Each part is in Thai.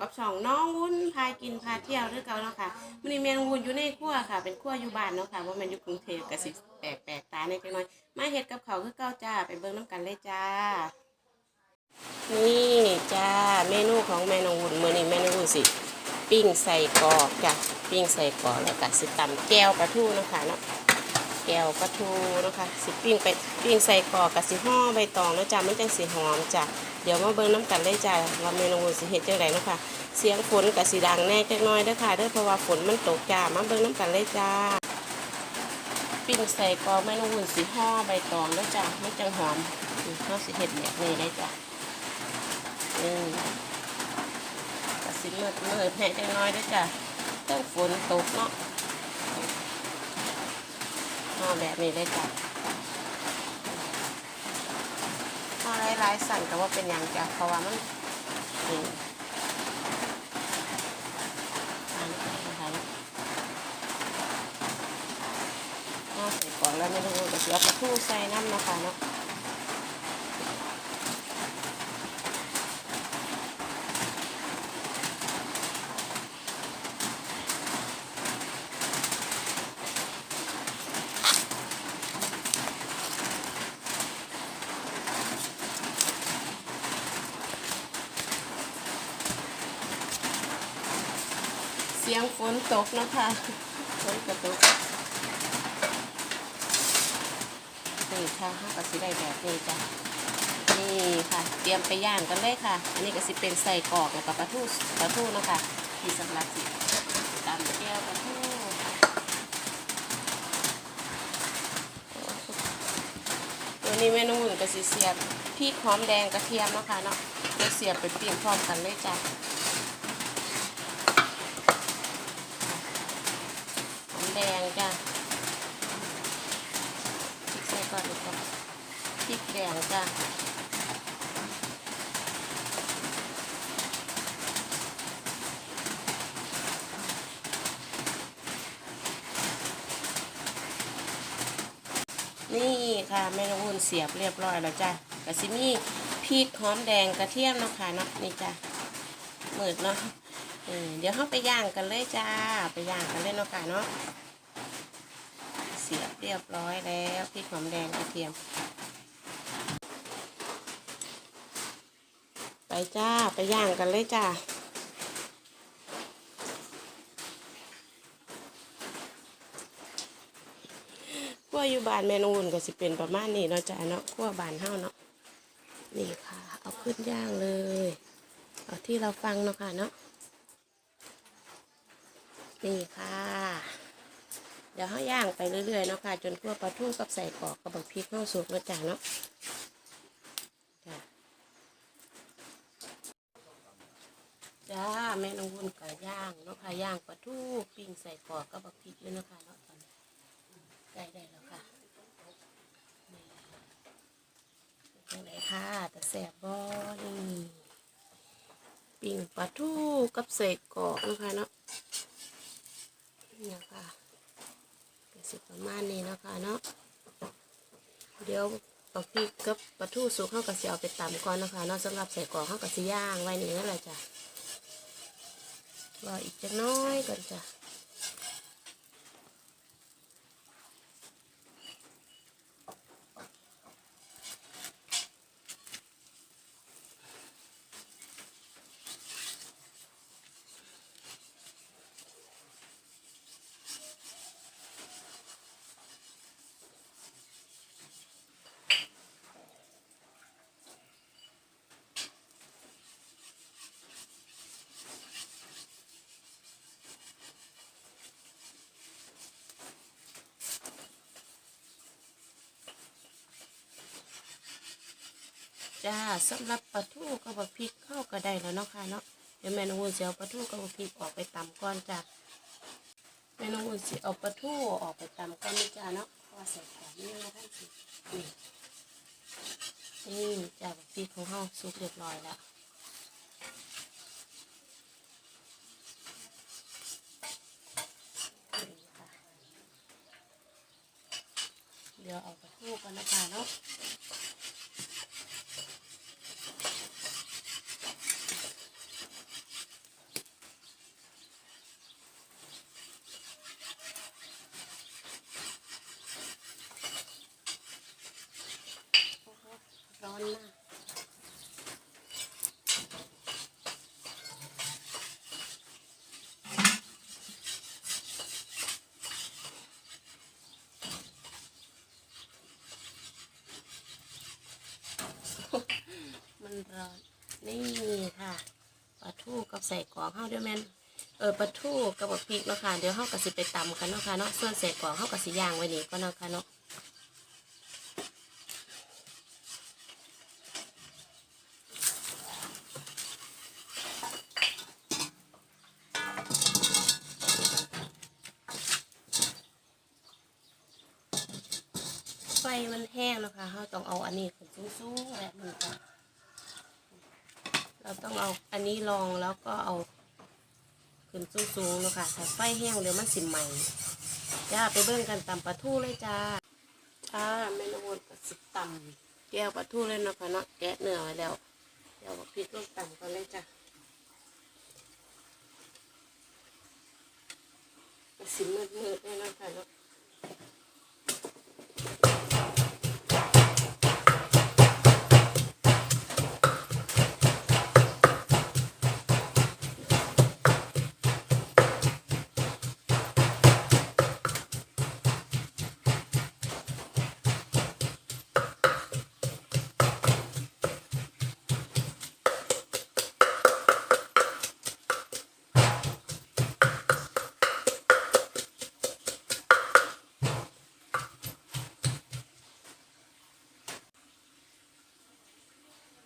กับช่องน้องวุ้นพากินพาเที่ยวด้วยกันเนาะค่ะมื้อนี้แม่น้องวุ้นอยู่ในครัวค่ะ เป็นครัวอยู่บ้านเนาะค่ะว่าม่นอยู่กรุงเทพก็สิแปลกแปลกตาในจังน้อยมาเฮ็ดกับเขาคือเก่าจ้าไปเบิ่งน้ำกันเลยจ้า นี่จ้าเมนูของแม่น้องวุ้นมื้อนี้แม่น้องวุ้นสิปิ้งใส่กรอกจ้ะปิ้งใส่กรอกแล้วก็สิตำแก้วปลาทูเนาะค่ะเนาะ ก้วปลาทูนะคะสิปิ้งไปปิ้งใส่กอกกับสิห่อใบตองแล้วจ้ะมันจังสิหอมจ้ะเดี๋ยวมาเบิ่งน้ำกันเลยจ้ะว่าเมนูสิเฮ็ดจังไดเนะคะเสียงฝนกับสิดังแน่จักน่อยด้อค่ะด้อเพราะว่าฝนมันตกจ้ามาเบิ่งน้ำกันเลยจ้าปิ้งใส่กอกเมนูสิห่อใบตองแล้วจ้ะมันจังหอมนี่เฮาสิเฮ็ดแบบนี้เลยจ้ะอืมกสิเมื่อเมื่อแห่จังน้อยด้วยจ้ะต้องฝนตกเนาะ เอาแบบนี้เลยจ้ะเอาหลายๆสั่นก็ว่าเป็นอย่างจ้ะเพราะว่ามันนี่อันนี้นะคะเอาใส่ก่อนแล้วไม่รู้เดี๋ยวเอาปลาทูใส่น้ำนะคะเนาะ ฝนตกนะคะฝนกระตกนี่ค่ะห้ากระสีได้แบบนี้จ้ะนี่ค่ะ เตรียมไปย่างกันเลยค่ะ อันนี้ก็สิเป็นใส่กรอกแล้วก็ปลาทูปลาทูนะคะที่สำหรับสิตามแก้วปลาทูตัวนี้เมนูอื่นก็สิเสียบพริกหอมแดงกระเทียมนะคะเนาะเดี๋ยวเสียบไปเปิ้งพร้อมกันเลยจ้ะ หอมแดงจ้ะพริกใส่ก่อนดีกว่าพริกแดงจ้ะ นี่ค่ะแม่น้องอุ่นเสียบเรียบร้อยแล้วจ้ะกระซิมี่พริกหอมแดงกระเทียมเนาะค่ะเนาะนี่จ้ะมืดเนาะเออเดี๋ยวเราไปย่างกันเลยจ้า ไปย่างกันเลยเนาะค่ะเนาะเสียบเรียบร้อยแล้วพริกหอมแดงกระเทียม ไป จ้า ไปย่างกันเลยจ้าขั้วอยู่บานแมนอุ่นก็สิเป็นประมาณนี้เนาะจ้าเนาะขั้วบานเฮาเนาะนี่ค่ะ เอาขึ้นย่างเลย เอาที่เราฟังเนาะค่ะเนาะนี่ค่ะ เดี๋ยวเขาย่างไปเรื่อยๆเนาะค่ะ จนทั่วปลาทูกับใส่กรอกกับบักพริกเข้าสุกแล้วจ้าเนาะจ้าจ้า แม่น้องวุ้นก็ย่างเนาะค่ะย่างปลาทูปิ้งใส่กรอกกับบักพริกเลยเนาะค่ะเนาะตอนนี้ใกล้ได้แล้วค่ะนี่เป็นไงค่ะแต่แสบบอนี่ปิ้งปลาทูกับใส่กรอกเนาะค่ะเนาะนี่ค่ะเก็สิประมาณนี้เนาะคะเนาะเดี๋ยวเอาพริกกับปลาทูสุกเข้ากับเสิเอาไปตำก่อนนะคะเนาะสำหรับใส่กรอกเข้ากับสิย่างไว้นี่นั่นแหละจ้ะ รออีกจักน้อยก่อนจ้ะ จ้าสำหรับปลาทูกับบักพริกเข้าก็ได้แล้วเนาะค่ะเนาะเดี๋ยวแม่น้องวุ้นสิเอาปลาทูกับบักพริกออกไปตำก่อนจ้ะแม่น้องวุ้นสิเอาปลาทูออกไปตำก่อนนี่จ้าเนาะพราะว่าใส่ของนี่นะท่านสินี่นี่จ้าบักพริกของเฮาสุกเรียบร้อยแล้วเดี๋ยวเอาปลาทูกันนะคะเนาะ อนมาก มันร้อ นี่ค่ะปลาทูกับใส่กรอกเข้าเดี๋ยวแม่นเออปลาทูกับบักพริกเนาะค่ะเดี๋ยวเข้ากับสิไปตำกันเนาะค่ะเนาะส่วนใส่กรอกเข้ากับสิย่างไว้นี่ก็เนาะค่ะเนาะไฟมันแห้งนะคะเราต้องเอาอันนี้ขึ้นสูงๆแบบนี้ค่ะ เราต้องเอาอันนี้รองแล้วก็เอาขึ้นสูงๆเนาะคะถ้าไฟแห้งเดี๋ยวมันสิใหม่จ้าไปเบิ่งกันตำปลาทูเลยจ้าจ้าแม่นวนกับสิตำแก้วปลาทูเลยเนาะค่ะเนาะแกะเนื้อไว้แล้ว เดี๋ยวพริกลงตำกันเลยจ้าสิมืดๆเลยเนาะค่ะเนาะ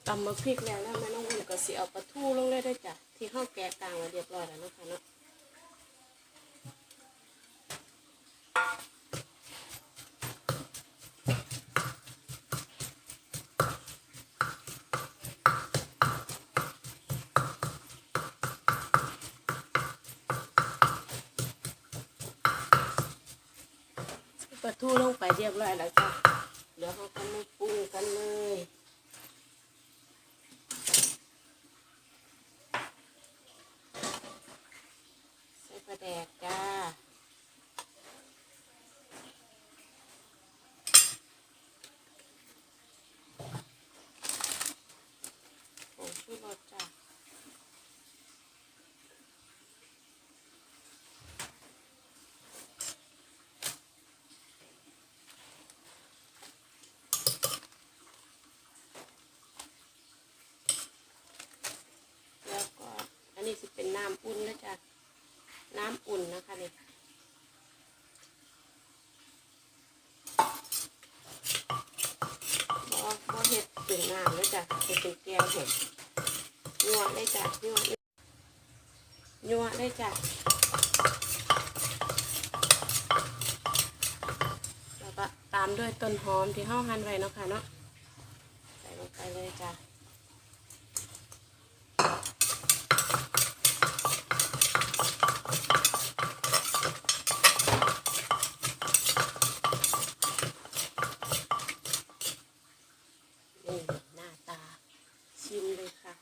ตำมาพริกแล้วแล้วแม่น้องอุ่นก็สิเอาปลาทูลงเลยได้จ้ะที่ข้าวแกะกลางไว้เรียบร้อยแล้วนะคะเนาะปลาทูลงไปเรียบร้อยแล้วจ้ะเดี๋ยวเราก็มาปรุงกันเลย ใส่ปลาแดกจ้า ผงชูรสจ้า แล้วก็อันนี้สิเป็นน้ำอุ่นนะจ๊ะ นะคะนี่บอบอเห็ดเป็นน้ำเลยจ้ะเห็ดเป็นแก้วเห็ดยัวได้จ้ะยัวยัวได้จ้ะแล้วก็ตามด้วยต้นหอมที่ห้าหั่นไว้เนาะค่ะเนาะใส่ลงไปเลยจ้ะ นี่หน้าตา ชิมเลยค่ะ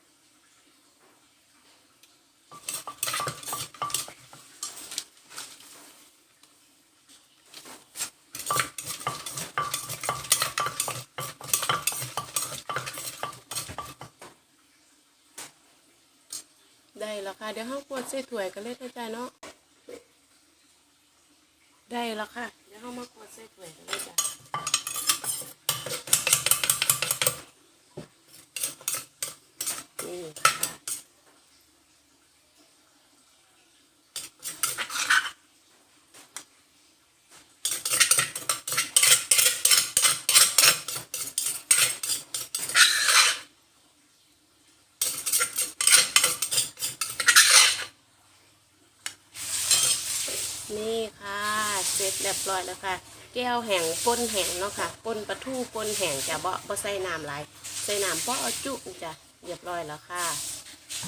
ได้ แล้วค่ะ เดี๋ยวห้องปวดใส่ถ้วยกันเลยนะจ๊ะเนาะ ได้แล้วค่ะ เดี๋ยวห้องมากวดใส่ถ้วยกันเลยจ้ะ นี่ค่ะนี่ค่ะ เส เรียบร้อยแล้วค่ะแก้วแห้งก้นแห้งเนาะค่ะก้นปลาทูก้นแห้งจะเบาบ่ใส่น้ำหลายใส่น้ำเพราะเอาจุจ้ะเรียบร้อยแล้วค่ะ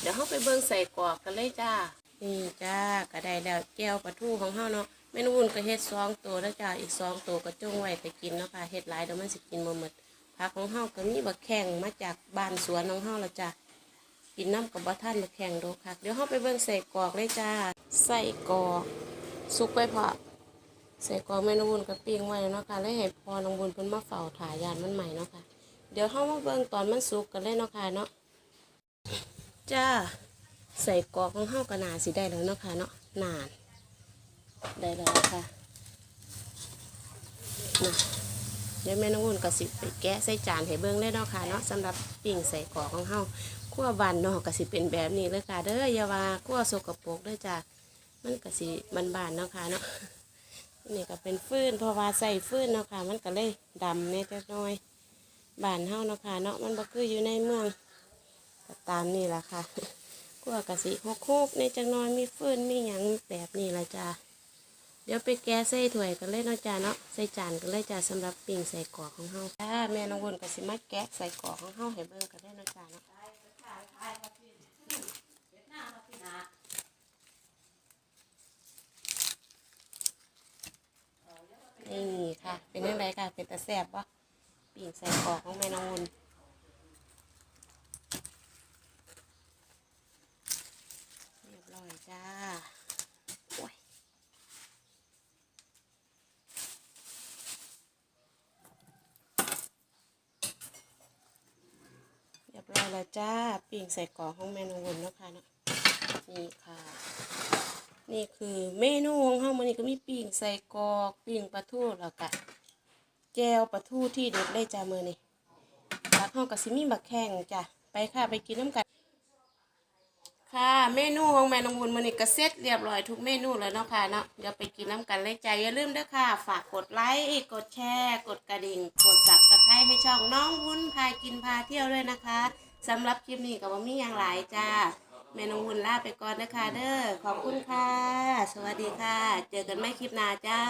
เดี๋ยวเราไปเบิ่งใส่กรอกกันเลยจ้านี่จ้าก็ได้แล้วแก้วปลาทูของเฮาเนาะเมนูอุ่นก็เฮ็ดสองตัวแล้วจ้าอีกสองตัวก็จงไว้ไปกินเนาะค่ะเฮ็ดหลายเดี๋ยวมันสิกินบ่หมดผักของเฮาก็มีบักแข้งมาจากบ้านสวนของเฮาแล้วจ้ากินน้ำกับบ่ท่านบักแข้งดูค่ะเดี๋ยวเฮาไปเบิ่งใส่กรอกเลยจ้าใส่กรอกสุกไปพอ ใส่กอกเมนูอุ่นก็ปิ้งไว้เนาะค่ะแล้วให้พอน้องบุญเพิ่นมาเฝ้าถ่ายยานมันใหม่เนาะค่ะ เดี๋ยวเฮามาเบิ่งตอนมันสุกกันเลยเนาะค่ะเนาะจ้าใส่กอกของเฮาก็น่าสิได้แล้วเนาะค่ะเนาะนาน ได้แล้วค่ะนะเดี๋ยวแม่น้องอุ่นก็สิไปแกะใส่จานให้เบิ่งเลยเนาะค่ะเนาะสำหรับปิ้งใส่กอกของเฮาขั้วบานนอกก็สิเป็นแบบนี้เลยค่ะ เด้ออย่าว่าขั้วสกปรกเด้อจ้ามันก็สิบานๆเนาะค่ะเนาะ นี่ก็เป็นฟืนเพราะว่าใส่ฟืนเนาะค่ะ มันก็เลยดำเนี่ยจักน้อยบ้านเฮาเนาะค่ะเนาะมันบ่คืออยู่ในเมืองก็ตามนี่แหละค่ะกลัวกะสิหกคุกในจักน้อยมีฟืนมีหยังแบบนี้ละจ้าเดี๋ยวไปแกะใส่ถ้วยกันเลยเนาะจ้าเนาะใส่จานกันเลยจ้าสำหรับปิ้งใส่กรอกของเฮาจ้าแม่น้องวนก็สิมาแกะใส่กรอกของเฮาให้เบิ่งกันเลยเนาะจ้าเนาะ นี่ค่ะ เป็นยังไงค่ะ เป็นตะแซ่บปะปิ้งใส่กรอกของแม่นองวนเรียบร้อยจ้าโอ้ยเรียบร้อยแล้วจ้าปิ้งใส่กรอกของเมนูวนเนาะค่ะเนาะนี่ค่ะ นี่คือเมนูของเรามันนี่ก็มีปิ้งใส่กอกปิ้งปลาทูแล้วก็แจวปลาทูที่เด็ดเลยจ้ามือนี่ผักเฮากับซิมีบักแข้งจ้ะไปค่ะไปกินน้ำกันค่ะเมนูของแม่นงวุนมันนี่ก็เสร็จเรียบร้อยทุกเมนูแล้วเนาะค่ะเนาะเดี๋ยวไปกินน้ำกันเลยจ้าอย่าลืมด้อค่ะ ฝากกดไลค์กดแชร์ กดกระดิ่ง กดสับตะไคร้ให้ช่องน้องวุ้นพากินพาเที่ยวด้วยนะคะสำหรับคลิปนี้ก็บ่มีอย่างหลายจ้า แม่นองวุ้นลาไปก่อนนะคะ เด้อขอบคุณค่ะ สวัสดีค่ะ เจอกันไม่คลิปหน้าจ้า